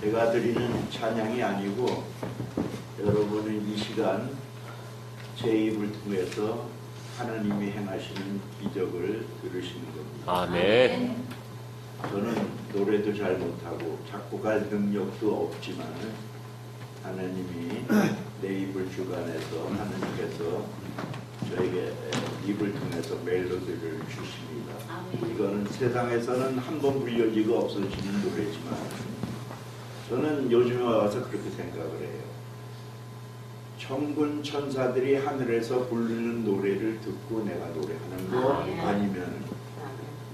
제가 드리는 찬양이 아니고 여러분은 이 시간 제 입을 통해서 하나님이 행하시는 기적을 들으시는 겁니다. 아멘. 저는 노래도 잘 못하고 작곡할 능력도 없지만 하나님이 내 입을 주관해서 하나님께서 저에게 입을 통해서 멜로디를 주십니다. 이거는 세상에서는 한 번 불려지고 없어지는 노래지만 저는 요즘에 와서 그렇게 생각을 해요. 천군 천사들이 하늘에서 부르는 노래를 듣고 내가 노래하는 거 아멘. 아니면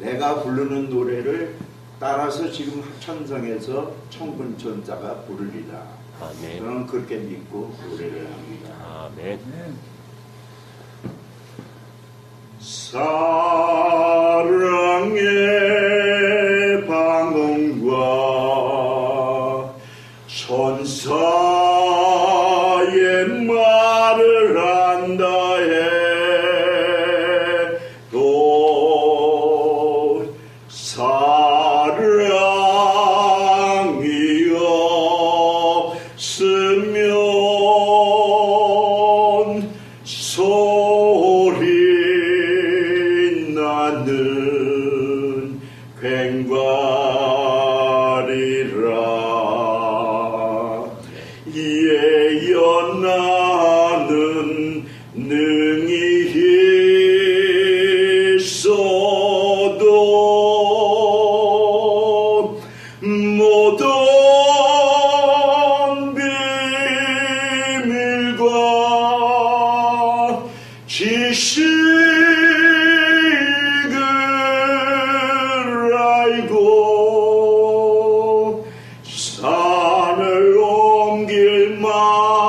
내가 부르는 노래를 따라서 지금 천성에서 천군 천사가 부르리라. 아멘. 저는 그렇게 믿고 노래를 합니다. 아멘. 사 천사의 말을 한다 해도 사랑이 없으면 소리 나는 괭과리라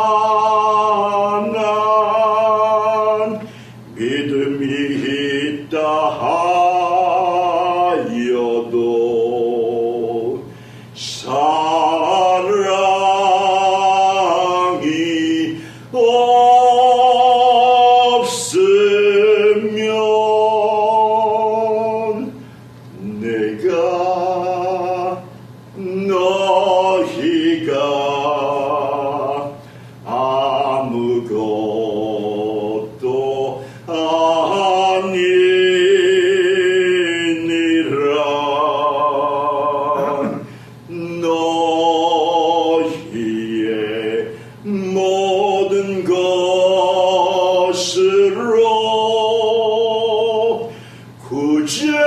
만 모든 것으로 구제를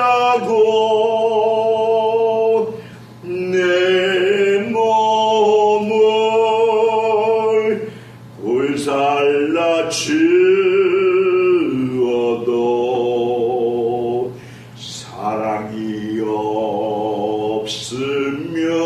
하고 내 몸을 불살라 주 see you